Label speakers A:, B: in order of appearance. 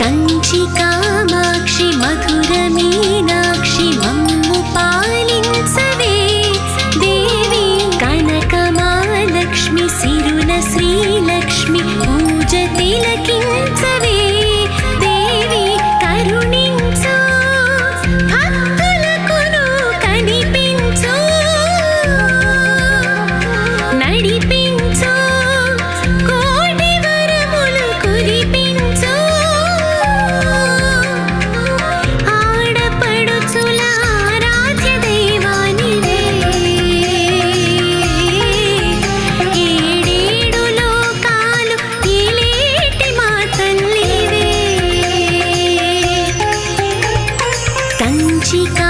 A: కంచి కామాక్షి మధుర మీనాక్షి మమ్ము పాలించవే. దేవి కనక మహాలక్ష్మి శ్రీలక్ష్మి పూజ తిలకించ しか